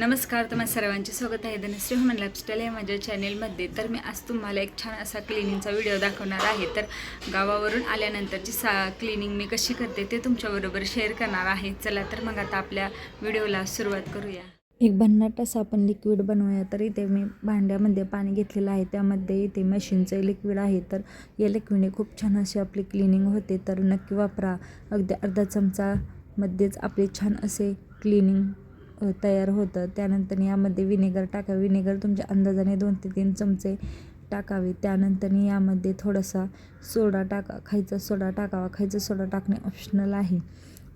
नमस्कार तुम्हा सर्वांचे स्वागत आहे. धनश्री ह्युमन लाईफस्टाईल या माझ्या चॅनेलमध्ये तर मी आज तुम्हाला एक छान असा क्लिनिंगचा व्हिडिओ दाखवणार आहे. तर गावावरून आल्यानंतरची सा क्लिनिंग मी कशी करते ते तुमच्याबरोबर शेअर करणार आहे. चला तर मग आता आपल्या व्हिडिओला सुरुवात करूया. एक भन्नाट असं आपण लिक्विड बनवूया. तर इथे मी भांड्यामध्ये पाणी घेतलेलं आहे. त्यामध्ये इथे मशीनचं लिक्विड आहे. तर या लिक्विडने खूप छान अशी आपली क्लिनिंग होते. तर नक्की वापरा. अगदी अर्धा चमचामध्येच आपले छान असे क्लिनिंग तयार होतं. त्यानंतर यामध्ये विनेगर टाका. विनेगर तुमच्या अंदाजाने दोन ते तीन चमचे टाकावे. त्यानंतर यामध्ये थोडासा सोडा टाका. खायचा सोडा टाकावा. खायचा सोडा टाकणे ऑप्शनल आहे.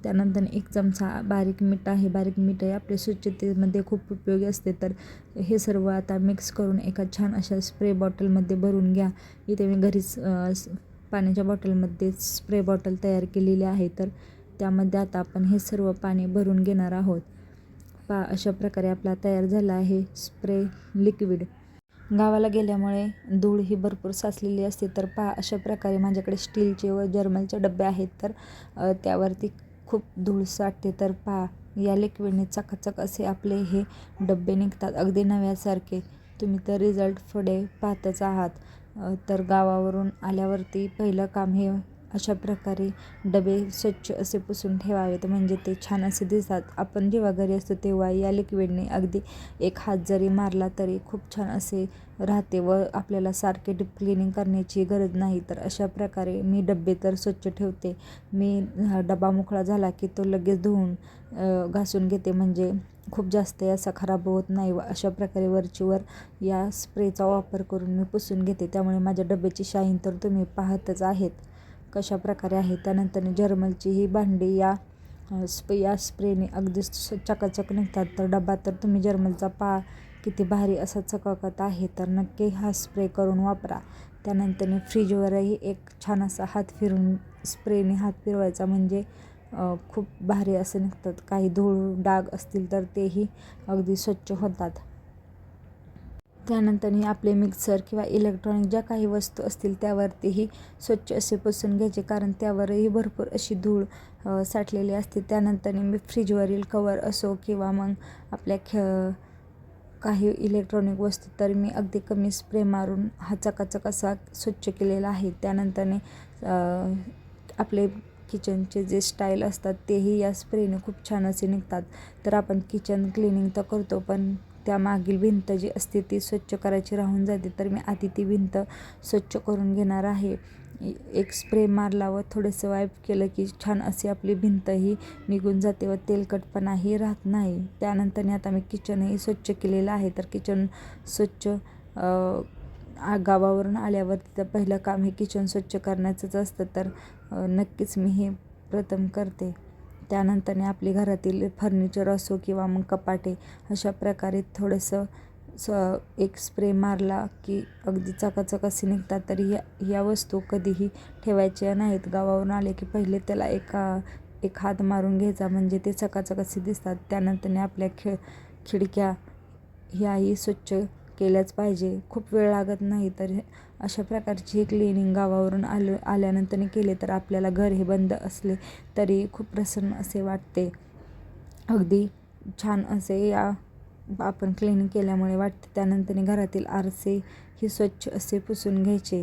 त्यानंतर एक चमचा बारीक मीठ आहे. बारीक मीठ हे आपल्या स्वच्छतेमध्ये खूप उपयोगी असते. तर हे सर्व आता मिक्स करून एका छान अशा स्प्रे बॉटलमध्ये भरून घ्या. इथे मी घरीच पाण्याच्या बॉटलमध्ये स्प्रे बॉटल तयार केलेली आहे. तर त्यामध्ये आता आपण हे सर्व पाणी भरून घेणार आहोत. पा अशा प्रकारे आपला तयार झाला आहे? Spray liquid. गावाला गेल्यामुळे धूळ ही भरपूर साचलेली असते. तर पहा अशा प्रकारे माझ्याकडे स्टीलचे व जर्मलचे डबे आहेत. तर त्यावरती खूप धूळ साठते. तर पहा या लिक्विडने चकाचक असे आपले हे डबे निघतात. अगदी नव्यासारखे. तुम्ही तर रिझल्ट पुढे पाहतच आहात. तर गावावरून आल्यावरती पहिलं काम हे अशा प्रकारे डबे स्वच्छ असे पुसून ठेवावेत. म्हणजे ते छान असे दिसतात. आपण जेव्हा घरी असतो तेव्हा या लिक्विडने अगदी एक हात जरी मारला तरी खूप छान असे राहते व आपल्याला सारखे डीप क्लिनिंग करण्याची गरज नाही. तर अशा प्रकारे मी डबे तर स्वच्छ ठेवते. मी डबा मोकळा झाला की तो लगेच धुवून घासून घेते. म्हणजे खूप जास्त असा खराब होत नाही व अशा प्रकारे वरचीवर या स्प्रेचा वापर करून मी पुसून घेते. त्यामुळे माझ्या डब्याची शाईन तर तुम्ही पाहतच आहेत. कशा प्रकारे आहे? त्यानंतर जर्मलची ही भांडी या स्प या स्प्रेने अगदी चकाचक निघतात. तर डबा तर तुम्ही जर्मलचा पा किती भारी असा चकाकत आहे तर नक्की हा स्प्रे करून वापरा. त्यानंतर फ्रीजवरही एक छान असा हात फिरून स्प्रेने हात फिरवायचा म्हणजे खूप भारी असे निघतात. काही धूळ डाग असतील तर तेही अगदी स्वच्छ होतात. त्यानंतरने आपले मिक्सर किंवा इलेक्ट्रॉनिक ज्या काही वस्तू असतील त्यावरतीही स्वच्छ असे पुसून घ्यायचे. कारण त्यावरही भरपूर अशी धूळ साठलेली असते. त्यानंतर मी फ्रीजवरील कवर असो किंवा मग आपल्या ख काही इलेक्ट्रॉनिक वस्तू तर मी अगदी कमी स्प्रे मारून हा चकाचक असा स्वच्छ केलेला आहे. त्यानंतरने आपले किचनचे जे स्टाईल असतात तेही या स्प्रेने खूप छान असे निघतात. तर आपण किचन क्लिनिंग तर करतो पण त्यामागील भिंत जी असते ती स्वच्छ करायची राहून जाते. तर मी आधी ती भिंत स्वच्छ करून घेणार आहे. एक स्प्रे मारला व थोडंसं वाईप केलं की छान अशी आपली भिंतही निघून जाते व तेलकटपणाही राहत नाही. त्यानंतर आता मी किचनही स्वच्छ केलेलं आहे. तर किचन स्वच्छ आ- गावावरून आल्यावर तिथं पहिलं काम हे किचन स्वच्छ करण्याचंच असतं. तर नक्कीच मी हे प्रथम करते. त्यानंतरने आपली घरातील फर्निचर असो किंवा मग कपाटे अशा प्रकारे थोडंसं स एक स्प्रे मारला की अगदी चकाचक असे निघतात. तरी या या वस्तू कधीही ठेवायच्या नाहीत. गावावरून आले की पहिले त्याला एका एक हात मारून घ्यायचा. म्हणजे ते चकाचक असे दिसतात. त्यानंतरने आपल्या खि खिडक्या ह्याही स्वच्छ केल्याच पाहिजे. खूप वेळ लागत नाही तर अशा प्रकारची ही क्लिनिंग गावावरून आलं आल्यानंतरने केले तर आपल्याला घर हे बंद असले तरी खूप प्रसन्न असे वाटते. अगदी छान असे या आपण क्लिनिंग केल्यामुळे वाटते. त्यानंतरने घरातील आरसे ही स्वच्छ असे पुसून घ्यायचे.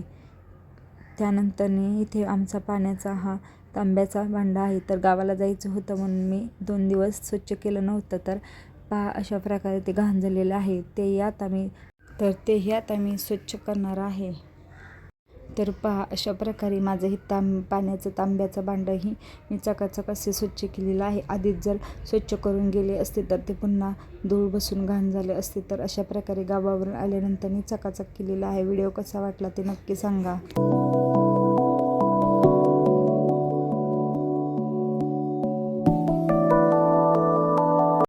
त्यानंतरने इथे आमचा पाण्याचा हा तांब्याचा भांडा आहे. तर गावाला जायचं होतं म्हणून मी दोन दिवस स्वच्छ केलं नव्हतं. तर पहा अशा प्रकारे ते घाण झालेलं आहे ते आता मी तर तेही आता मी स्वच्छ करणार आहे. तर पहा अशा प्रकारे माझं हे तांब पाण्याचं तांब्याचं भांडंही मी चकाचक असे स्वच्छ केलेलं आहे. आधीच जर स्वच्छ करून गेले असते तर ते पुन्हा धूळ बसून घाण झाले असते. तर अशा प्रकारे गावावरून आल्यानंतर मी चकाचक केलेलं आहे. व्हिडिओ कसा वाटला ते नक्की सांगा.